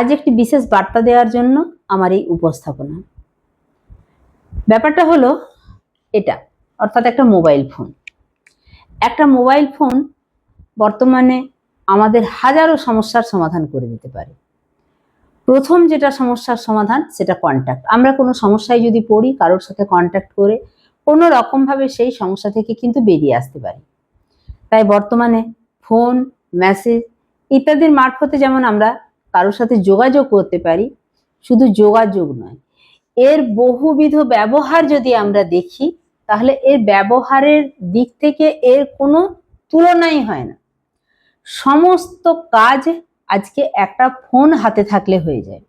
আজ একটি বিশেষ বার্তা দেওয়ার জন্য আমার এই উপস্থাপনা। ব্যাপারটা হলো এটা, অর্থাৎ একটা মোবাইল ফোন। একটা মোবাইল ফোন বর্তমানে আমাদের হাজারো সমস্যার সমাধান করে দিতে পারে। প্রথম যেটা সমস্যার সমাধান, সেটা কন্ট্যাক্ট আমরা কোনো সমস্যায় যদি পড়ি, কারোর সাথে কন্ট্যাক্ট করে কোনো রকমভাবে সেই সমস্যা থেকে কিন্তু বেরিয়ে আসতে পারি। তাই বর্তমানে ফোন, মেসেজ ইত্যাদির মারফতে যেমন আমরা কারোর সাথে যোগাযোগ করতে পারি, শুধু যোগাযোগ নয়। এর বহুবিধ ব্যবহার যদি আমরা দেখি, তাহলে এর ব্যবহারের দিক থেকে এর কোনো তুলনাই হয় না। সমস্ত কাজ আজকে একটা ফোন হাতে থাকলে হয়ে যায়।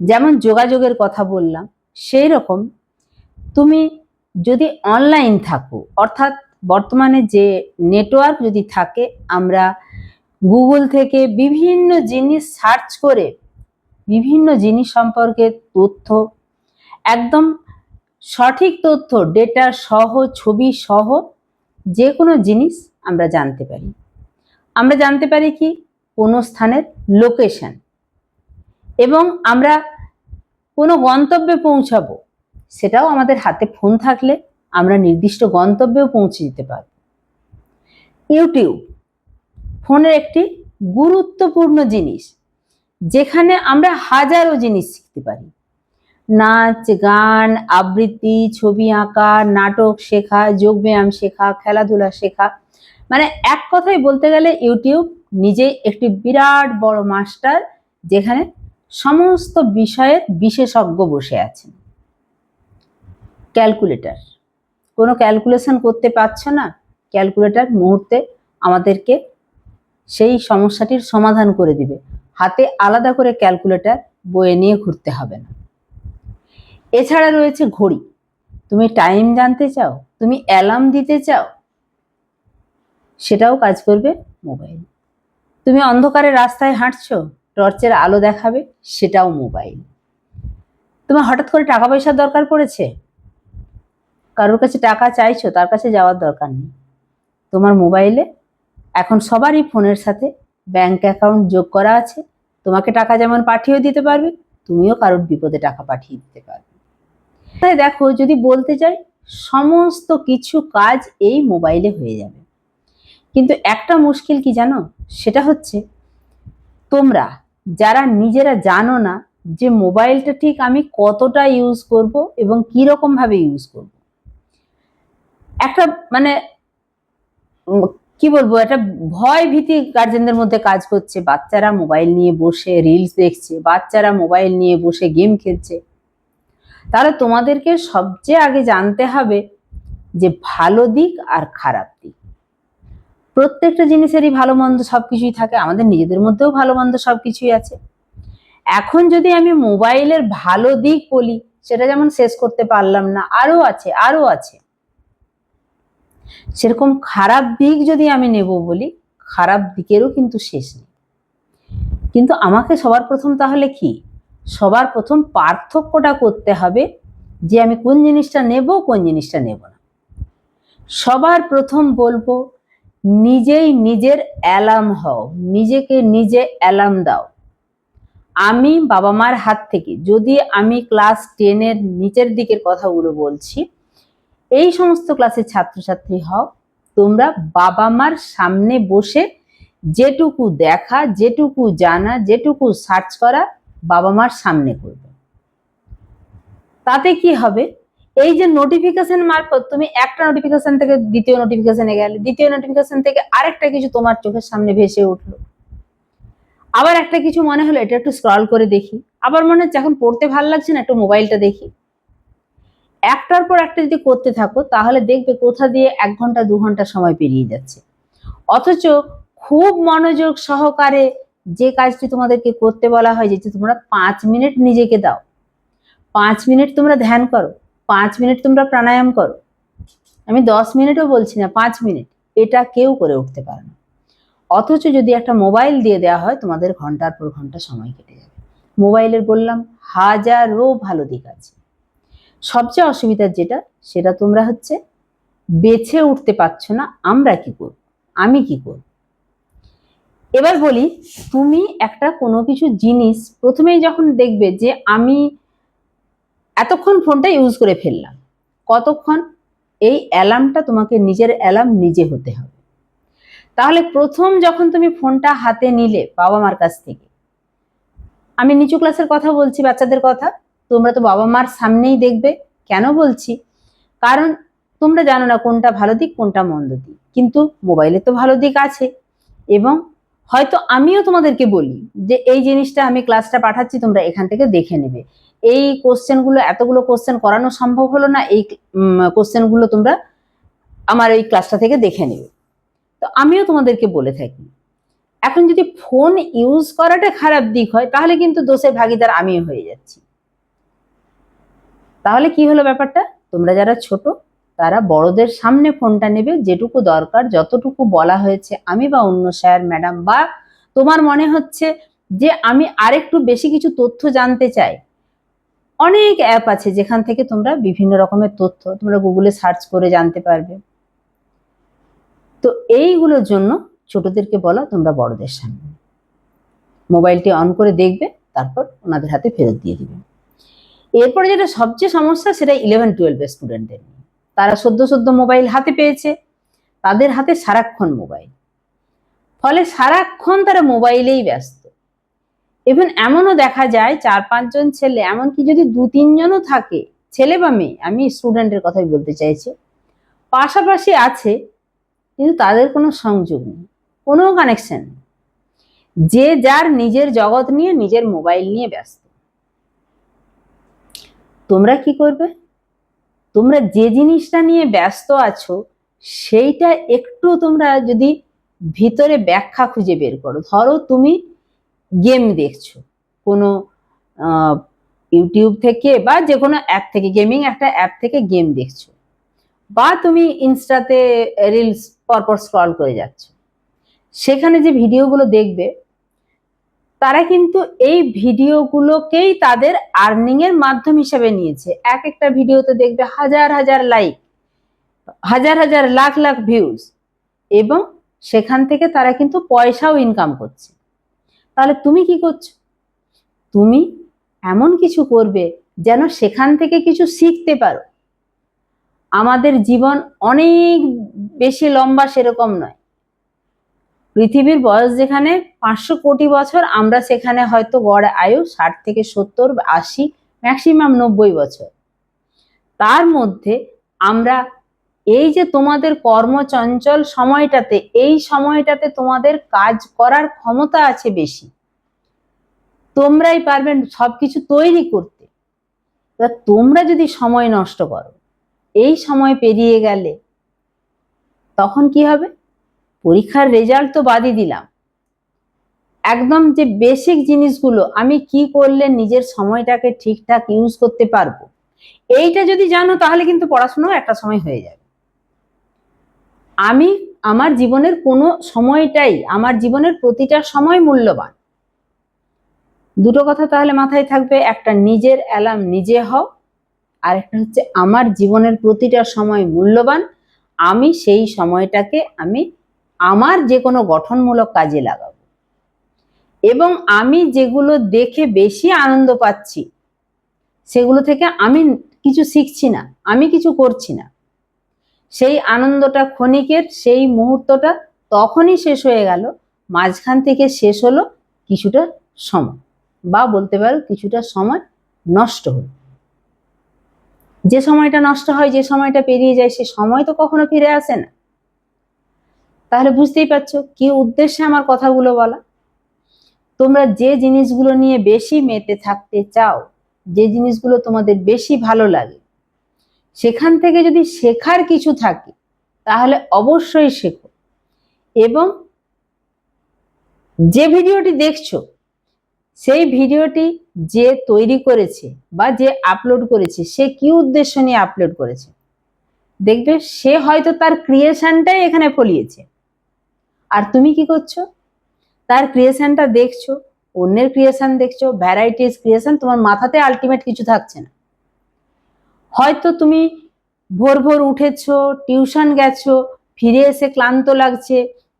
যেমন যোগাযোগের কথা বললাম, সেই রকম তুমি যদি অনলাইন থাকো, অর্থাৎ বর্তমানে যে নেটওয়ার্ক যদি থাকে, আমরা গুগল থেকে বিভিন্ন জিনিস সার্চ করে বিভিন্ন জিনিস সম্পর্কে তথ্য, একদম সঠিক তথ্য ডেটা সহ, ছবি সহ যে কোনো জিনিস আমরা জানতে পারি। আমরা জানতে পারি কি? কোনো স্থানের লোকেশন এবং আমরা কোনো গন্তব্যে পৌঁছাবো, সেটাও আমাদের হাতে ফোন থাকলে আমরা নির্দিষ্ট গন্তব্যেও পৌঁছে যেতে পারব। ইউটিউব ফোনের একটি গুরুত্বপূর্ণ জিনিস, যেখানে আমরা হাজারো জিনিস শিখতে পারি। নাচ, গান, আবৃত্তি, ছবি আঁকা, নাটক শেখা, যোগব্যায়াম শেখা, খেলাধুলা শেখা। মানে এক কথায় বলতে গেলে ইউটিউব নিজেই একটি বিরাট বড় মাস্টার, যেখানে সমস্ত বিষয়ের বিশেষজ্ঞ বসে আছেন। ক্যালকুলেটার। কোনো ক্যালকুলেশন করতে পারছ না? ক্যালকুলেটর মুহূর্তে আমাদেরকে সেই সমস্যাটির সমাধান করে দিবে। হাতে আলাদা করে ক্যালকুলেটার বয়ে নিয়ে ঘুরতে হবে না। এছাড়া রয়েছে ঘড়ি। তুমি টাইম জানতে চাও? তুমি অ্যালার্ম দিতে চাও? সেটাও কাজ করবে মোবাইল। তুমি অন্ধকারে রাস্তায় হাঁটছো? টর্চের আলো দেখাবে? সেটাও মোবাইল। তোমার হঠাৎ করে টাকা পয়সার দরকার পড়েছে? কারোর কাছে টাকা চাইছো, তার কাছে যাওয়ার দরকার নেই। তোমার মোবাইলে এখন সবারই ফোনের সাথে ব্যাংক অ্যাকাউন্ট যোগ করা আছে। তোমাকে টাকা যেমন পাঠিয়েও দিতে পারবে, তুমিও কারোর বিপদে টাকা পাঠিয়ে দিতে পারবে। তাই দেখো, যদি বলতে চাই সমস্ত কিছু কাজ এই মোবাইলে হয়ে যাবে। কিন্তু একটা মুশকিল কি জানো? সেটা হচ্ছে, তোমরা যারা নিজেরা জানো না যে মোবাইলটা ঠিক আমি কতটা ইউজ করব এবং কি রকম ভাবে ইউজ করব। একটা মানে কি বলব, একটা ভয় ভীতি গার্জেনদের মধ্যে কাজ করছে। বাচ্চারা মোবাইল নিয়ে বসে রিলস দেখছে, বাচ্চারা মোবাইল নিয়ে বসে গেম খেলছে। তাহলে তোমাদেরকে সবচেয়ে আগে জানতে হবে যে ভালো দিক আর খারাপ দিক। প্রত্যেকটা জিনিসেরই ভালো মন্দ সবকিছুই থাকে, আমাদের নিজেদের মধ্যেও ভালো মন্দ সবকিছুই আছে। এখন যদি আমি মোবাইলের ভালো দিক বলি, সেটা যেমন শেষ করতে পারলাম না আরও আছে আরও আছে। সেরকম খারাপ দিক যদি আমি নেব বলি, খারাপ দিকেরও কিন্তু শেষ নেই। কিন্তু আমাকে সবার প্রথম তাহলে কি? সবার প্রথম পার্থক্যটা করতে হবে যে আমি কোন জিনিসটা নেব, কোন জিনিসটা নেব না। সবার প্রথম বলব, নিজেই নিজের অ্যালার্ম হও, নিজেকে নিজে অ্যালার্ম দাও। আমি বাবা মার হাত থেকে, যদি আমি ক্লাস টেনের নিচের দিকের কথাগুলো বলছি এই সমস্ত ক্লাসের ছাত্রছাত্রী হও, তোমরা বাবা মার সামনে বসে যেটুকু দেখা, যেটুকু জানা, যেটুকু সার্চ করা বাবা মার সামনে করবে। তাতে কি হবে? এই যে নোটিফিকেশন মারফত তুমি একটা নোটিফিকেশন থেকে দ্বিতীয় নোটিফিকেশনে গেলে, দ্বিতীয় নোটিফিকেশন থেকে আরেকটা কিছু তোমার চোখের সামনে ভেসে উঠল। আবার একটা কিছু মনে হলো, এটা একটু স্ক্রল করে দেখি। আবার মনে হচ্ছে এখন পড়তে ভালো লাগছে না, একটু মোবাইলটা দেখি। একটার পর একটা যদি করতে থাকো, তাহলে দেখবে কোথা দিয়ে এক ঘণ্টা, দু ঘণ্টা সময় পেরিয়ে যাচ্ছে। অথচ খুব মনোযোগ সহকারে যে কাজটি তোমাদেরকে করতে বলা হয় যে তোমরা পাঁচ মিনিট নিজেকে দাও। পাঁচ মিনিট তোমরা ধ্যান করো, পাঁচ মিনিট তোমরা প্রাণায়াম করো। আমি দশ মিনিটও বলছি না, পাঁচ মিনিট। এটা কেউ করে উঠতে পারে না। অথচ যদি একটা মোবাইল দিয়ে দেওয়া হয়, তোমাদের ঘণ্টার পর ঘণ্টা সময় কেটে যাবে। মোবাইলের বললাম, হাজারো ভালো দিক আছে। সবচেয়ে অসুবিধার যেটা, সেটা তোমরা হচ্ছে বেছে উঠতে পারছ না, আমরা কি করব? আমি কি করব? এবার বলি, তুমি একটা কোনো কিছু জিনিস প্রথমেই যখন দেখবে যে আমি এতক্ষণ ফোনটা ইউজ করে ফেললাম, কতক্ষণ? এই অ্যালার্মটা তোমাকে নিজের অ্যালার্ম নিজে হতে হবে। তাহলে প্রথম যখন তুমি ফোনটা হাতে নিলে বাবা মার কাছ থেকে, আমি নিচু ক্লাসের কথা বলছি বাচ্চাদের কথা তোমরা তো বাবা মার সামনেই দেখবে। কেন বলছি? কারণ তোমরা জানো না কোনটা ভালো দিক, কোনটা মন্দ দিক। কিন্তু মোবাইলে তো ভালো দিক আছে। এবং হয়তো আমিও তোমাদেরকে বলি যে এই জিনিসটা আমি ক্লাসটা পাঠাচ্ছি, তোমরা এখান থেকে দেখে নেবে। এই কোশ্চেনগুলো, এতগুলো কোশ্চেন করানো সম্ভব হলো না, এই কোশ্চেনগুলো তোমরা আমার এই ক্লাসটা থেকে দেখে নেবে। তো আমিও তোমাদেরকে বলে থাকি, এখন যদি ফোন ইউজ করাটা খারাপ দিক হয়, তাহলে কিন্তু দোষের ভাগিদার আমিও হয়ে যাচ্ছি। তাহলে কি হলো ব্যাপারটা? তোমরা যারা ছোট, তারা বড়দের সামনে ফোনটা নেবে, যেটুকু দরকার, যতটুকু বলা হয়েছে আমি বা অন্য স্যার, ম্যাডাম বা তোমার মনে হচ্ছে যে আমি আরেকটু বেশি কিছু তথ্য জানতে চাই। অনেক অ্যাপ আছে যেখান থেকে তোমরা বিভিন্ন রকমের তথ্য, তোমরা গুগলে সার্চ করে জানতে পারবে। তো এইগুলোর জন্য ছোটদেরকে বলা তোমরা বড়দের সামনে। মোবাইলটি অন করে দেখবে, তারপর ওনাদের হাতে ফেরত দিয়ে দিবে। এরপরে যেটা সবচেয়ে সমস্যা, সেটা ইলেভেন টুয়েলভের স্টুডেন্টদের তারা সদ্য সদ্য মোবাইল হাতে পেয়েছে। তাদের হাতে সারাক্ষণ মোবাইল ফলে সারাক্ষণ তারা মোবাইলেই ব্যস্ত। ইভেন এমনও দেখা যায়, চার, পাঁচজন ছেলে, এমনকি যদি দু, তিনজনও থাকে, ছেলে বা মেয়ে, আমি স্টুডেন্টের কথাই বলতে চাইছি, পাশাপাশি আছে, কিন্তু তাদের কোনো সংযোগ নেই, কোনো কানেকশন যে যার নিজের জগৎ নিয়ে, নিজের মোবাইল নিয়ে ব্যস্ত। তোমরা কি করবে? তোমরা যে জিনিসটা নিয়ে ব্যস্ত আছো, সেইটা একটু তোমরা যদি ভিতরে ব্যাখ্যা খুঁজে বের করো। ধরো তুমি গেম দেখছ। কোনো ইউটিউব থেকে বা যে কোনো অ্যাপ থেকে গেমিং একটা অ্যাপ থেকে গেম দেখছ। বা তুমি ইনস্টাতে রিলস পরপর স্ক্রল করে যাচ্ছ। সেখানে যে ভিডিওগুলো দেখবে তারা কিন্তু এই ভিডিওগুলোকেই তাদের আর্নিং এর মাধ্যম হিসেবে নিয়েছে। এক একটা ভিডিওতে দেখবে হাজার হাজার লাইক হাজার হাজার লাখ লাখ ভিউজ এবং সেখান থেকে তারা কিন্তু পয়সাও ইনকাম করছে। তাহলে তুমি কি করছ? তুমি এমন কিছু করবে যেন সেখান থেকে কিছু শিখতে পারো। আমাদের জীবন অনেক বেশি লম্বা সেরকম নয়। পৃথিবীর বয়স যেখানে পাঁচশো কোটি বছর, আমরা সেখানে হয়তো গড় আয়ু ষাট থেকে সত্তর আশি ম্যাক্সিমাম নব্বই বছর। তার মধ্যে আমরা এই যে তোমাদের কর্মচঞ্চল সময়টাতে, এই সময়টাতে তোমাদের কাজ করার ক্ষমতা আছে বেশি। তোমরাই পারবেন সবকিছু তৈরি করতে। এবার তোমরা যদি সময় নষ্ট করো, এই সময় পেরিয়ে গেলে তখন কি হবে? পরীক্ষার রেজাল্ট তো বাদই দিলাম। একদম যে বেসিক জিনিসগুলো, আমি কি করলে নিজের সময়টাকে ঠিকঠাক ইউজ করতে পারব? এইটা যদি জানো, তাহলে কিন্তু পড়াশোনাও একটা সময় হয়ে যাবে। আমি, আমার জীবনের কোনো সময়টাই, আমার জীবনের প্রতিটা সময় মূল্যবান। দুটো কথা তাহলে মাথায় থাকবে, একটা নিজের অ্যালার্ম নিজে হও, আর একটা হচ্ছে আমার জীবনের প্রতিটা সময় মূল্যবান, আমি সেই সময়টাকে আমি আমার যে কোনো গঠনমূলক কাজে লাগাবো। এবং আমি যেগুলো দেখে বেশি আনন্দ পাচ্ছি, সেগুলো থেকে আমি কিছু শিখছি না, আমি কিছু করছি না। সেই আনন্দটা ক্ষণিকের, সেই মুহূর্তটা তখনই শেষ হয়ে গেল, মাঝখান থেকে শেষ হলো কিছুটা সময় বা বলতে পারো কিছুটা সময় নষ্ট হলো। যে সময়টা নষ্ট হয়, যে সময়টা পেরিয়ে যায়, সে সময় তো কখনো ফিরে আসে না। তাহলে বুঝতেই পারছ কি উদ্দেশ্যে আমার কথাগুলো বলা? তোমরা যে জিনিসগুলো নিয়ে বেশি মেতে থাকতে চাও, যে জিনিসগুলো তোমাদের বেশি ভালো লাগে, সেখান থেকে যদি শেখার কিছু থাকে, তাহলে অবশ্যই শেখো। এবং যে ভিডিওটি দেখছ, সেই ভিডিওটি যে তৈরি করেছে বা যে আপলোড করেছে, সে কি উদ্দেশ্য নিয়ে আপলোড করেছে? দেখবে সে হয়তো তার ক্রিয়েশনটাই এখানে ফলিয়েছে। আর তুমি কি করছ? তার ক্রিয়েশনটা দেখছ, অন্যের ক্রিয়েশন দেখছ ভ্যারাইটিস ক্রিয়েশন তোমার মাথাতে আলটিমেট কিছু থাকছে না। হয়তো তুমি ভোর ভোর উঠেছো টিউশন গেছো, ফিরে এসে ক্লান্ত লাগছে,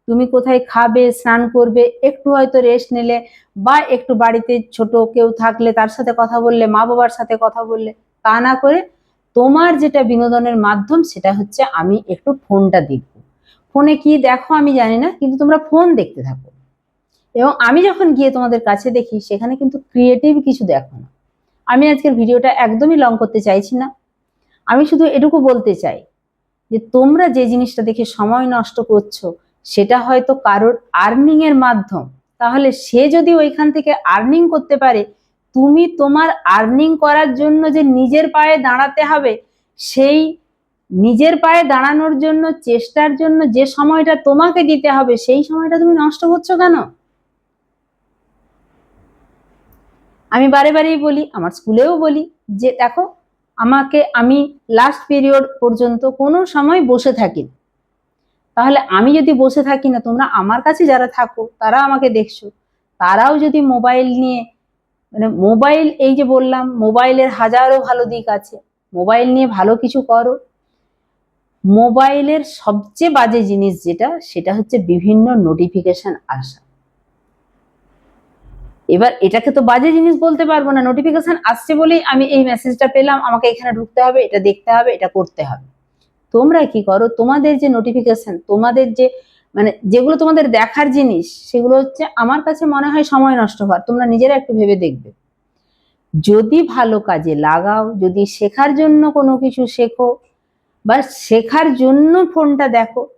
তুমি কোথায় খাবে, স্নান করবে, একটু হয়তো রেস্ট নিলে বা একটু বাড়িতে ছোট কেউ থাকলে তার সাথে কথা বললে, মা বাবার সাথে কথা বললে, তা না করে তোমার যেটা বিনোদনের মাধ্যম সেটা হচ্ছে আমি একটু ফোনটা দেখব। ফোনে কি দেখো আমি জানি না, কিন্তু তোমরা ফোন দেখতে থাকো। এবং আমি যখন গিয়ে তোমাদের কাছে দেখি, সেখানে কিন্তু ক্রিয়েটিভ কিছু দেখো না। আমি আজকের ভিডিওটা একদমই লং করতে চাইছি না। আমি শুধু এটুকু বলতে চাই যে, তোমরা যে জিনিসটা দেখে সময় নষ্ট করছ, সেটা হয়তো কারোর আর্নিং এর মাধ্যম। তাহলে সে যদি ওইখান থেকে আর্নিং করতে পারে, তুমি তোমার আর্নিং করার জন্য যে নিজের পায়ে দাঁড়াতে হবে, সেই নিজের পায়ে দাঁড়ানোর জন্য, চেষ্টার জন্য যে সময়টা তোমাকে দিতে হবে, সেই সময়টা তুমি নষ্ট করছ কেন? আমি বারে বারেই বলি, আমার স্কুলেও বলি যে, দেখো, আমাকে আমি লাস্ট পিরিয়ড পর্যন্ত কোনো সময় বসে থাকি। তাহলে আমি যদি বসে থাকি না, তোমরা আমার কাছে যারা থাকো, তারা আমাকে দেখছ। তারাও যদি মোবাইল নিয়ে মানে মোবাইল এই যে বললাম মোবাইলের হাজারো ভালো দিক আছে। মোবাইল নিয়ে ভালো কিছু করো। মোবাইলের সবচেয়ে বাজে জিনিস যেটা, সেটা হচ্ছে বিভিন্ন নোটিফিকেশন আসা। এবার এটাকে তো বাজে জিনিস বলতে পারব না নোটিফিকেশন আসছে বলেই আমি এই মেসেজটা পেলাম, আমাকে এখানে ঢুকতে হবে, এটা দেখতে হবে, এটা করতে হবে। তোমরা কি করো? তোমাদের যে নোটিফিকেশন তোমাদের যে মানে যেগুলো তোমাদের দেখার জিনিস, সেগুলো হচ্ছে আমার কাছে মনে হয় সময় নষ্ট হওয়ার, তোমরা নিজেরা একটু ভেবে দেখবে। যদি ভালো কাজে লাগাও, যদি শেখার জন্য কোনো কিছু শেখো বা শেখার জন্য ফোনটা দেখো,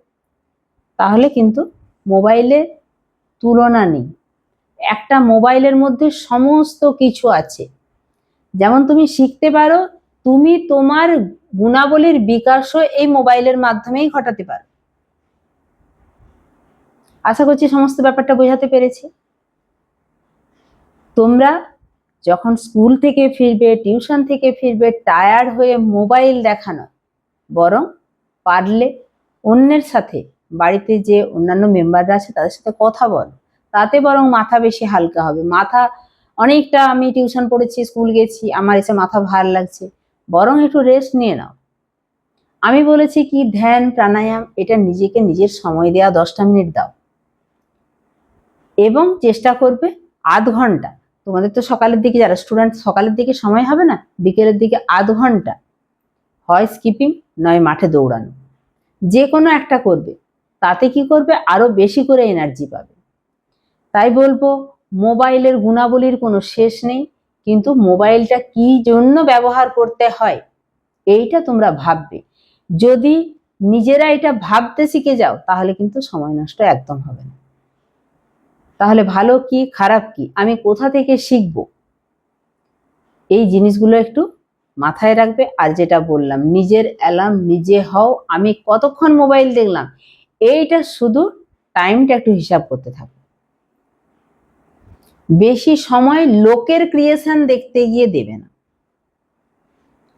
তাহলে কিন্তু মোবাইলে তুলনা নেই। একটা মোবাইলের মধ্যে সমস্ত কিছু আছে। যেমন তুমি শিখতে পারো, তুমি তোমার গুণাবলীর বিকাশও এই মোবাইলের মাধ্যমেই ঘটাতে পারো। আশা করছি সমস্ত ব্যাপারটা বোঝাতে পেরেছি। তোমরা যখন স্কুল থেকে ফিরবে, টিউশন থেকে ফিরবে, টায়ার্ড হয়ে মোবাইল দেখানো বরং পারলে অন্যের সাথে, বাড়িতে যে অন্যান্য মেম্বাররা আছে তাদের সাথে কথা বল। তাতে বরং মাথা বেশি হালকা হবে। মাথা অনেকটা আমি টিউশন পড়েছি, স্কুল গেছি, আমার এসে মাথা ভার লাগছে। বরং একটু রেস্ট নিয়ে নাও। আমি বলেছি কি, ধ্যান, প্রাণায়াম, এটা নিজেকে নিজের সময় দেওয়া দশটা মিনিট দাও। এবং চেষ্টা করবে আধ ঘণ্টা। তোমাদের তো সকালের দিকে যারা স্টুডেন্ট সকালের দিকে সময় হবে না, বিকেলের দিকে আধ ঘণ্টা। হয় স্কিপিং নয় মাঠে দৌড়ানো। যে কোনো একটা করবে, তাতে কি করবে? আরও বেশি করে এনার্জি পাবে। তাই বলব, মোবাইলের গুণাবলীর কোনো শেষ নেই, কিন্তু মোবাইলটা কি জন্য ব্যবহার করতে হয়, এইটা তোমরা ভাববে। যদি নিজেরা এটা ভাবতে শিখে যাও, তাহলে কিন্তু সময় নষ্ট একদম হবে না। তাহলে ভালো কি, খারাপ কি, আমি কোথা থেকে শিখব? এই জিনিসগুলো একটু মাথায় রাখবে আর যেটা বললাম, নিজের অ্যালার্ম নিজে হও। আমি কতক্ষণ মোবাইল দেখলাম, এইটা শুধু টাইমটা একটু হিসাব করতে থাকো। বেশি সময় লোকের ক্রিয়েশন দেখতে গিয়ে দেবে না।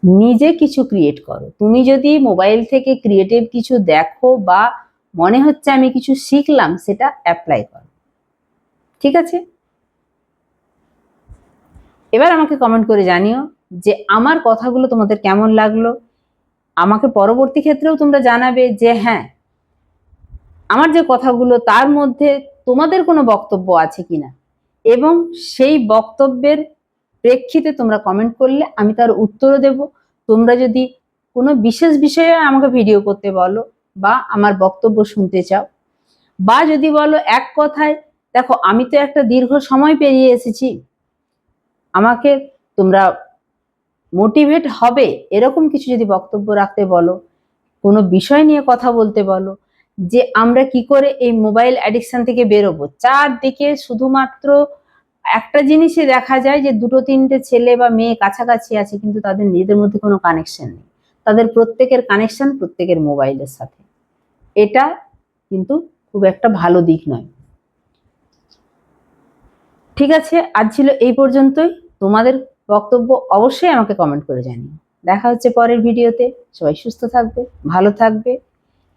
নিজে কিছু ক্রিয়েট করো। তুমি যদি মোবাইল থেকে ক্রিয়েটিভ কিছু দেখো বা মনে হচ্ছে আমি কিছু শিখলাম, সেটা অ্যাপ্লাই করো। ঠিক আছে? এবার আমাকে কমেন্ট করে জানিও। যে আমার কথাগুলো তোমাদের কেমন লাগল? আমাকে পরবর্তী ক্ষেত্রেও তোমরা জানাবে যে হ্যাঁ আমার যে কথাগুলো তার মধ্যে তোমাদের কোনো বক্তব্য আছে কিনা? এবং সেই বক্তব্যের প্রেক্ষিতে তোমরা কমেন্ট করলে আমি তার উত্তরও দেব। তোমরা যদি কোনো বিশেষ বিষয়ে আমাকে ভিডিও করতে বলো বা আমার বক্তব্য শুনতে চাও বা যদি বলো এক কথায়, দেখো আমি তো একটা দীর্ঘ সময় পেরিয়ে এসেছি, আমাকে তোমরা মোটিভেট হবে, এরকম কিছু যদি বক্তব্য রাখতে বলো, কোনো বিষয় নিয়ে কথা বলতে বলো, যে আমরা কি করে এই মোবাইল অ্যাডিকশন থেকে বেরোবো? চারদিকে শুধুমাত্র একটা জিনিসে দেখা যায় যে দুটো তিনটে ছেলে বা মেয়ে কাছাকাছি আছে, কিন্তু তাদের নিজেদের মধ্যে কোনো কানেকশন নেই। তাদের প্রত্যেকের কানেকশন প্রত্যেকের মোবাইলের সাথে। এটা কিন্তু খুব একটা ভালো দিক নয়। ঠিক আছে, আজ ছিল এই পর্যন্তই। তোমাদের বক্তব্য অবশ্যই আমাকে কমেন্ট করে জানিও। দেখা হচ্ছে পরের ভিডিওতে। সবাই সুস্থ থাকবে, ভালো থাকবে।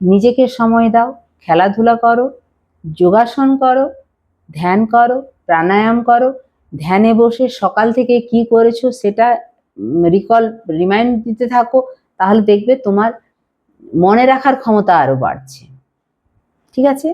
নিজেকে সময় দাও, খেলাধুলা করো, যোগাসন করো, ধ্যান করো, প্রাণায়াম করো। ধ্যানে বসে সকাল থেকে কি করেছ সেটা রিকল রিমাইন্ড দিতে থাকো, তাহলে দেখবে তোমার মনে রাখার ক্ষমতা আরও বাড়ছে। ঠিক আছে?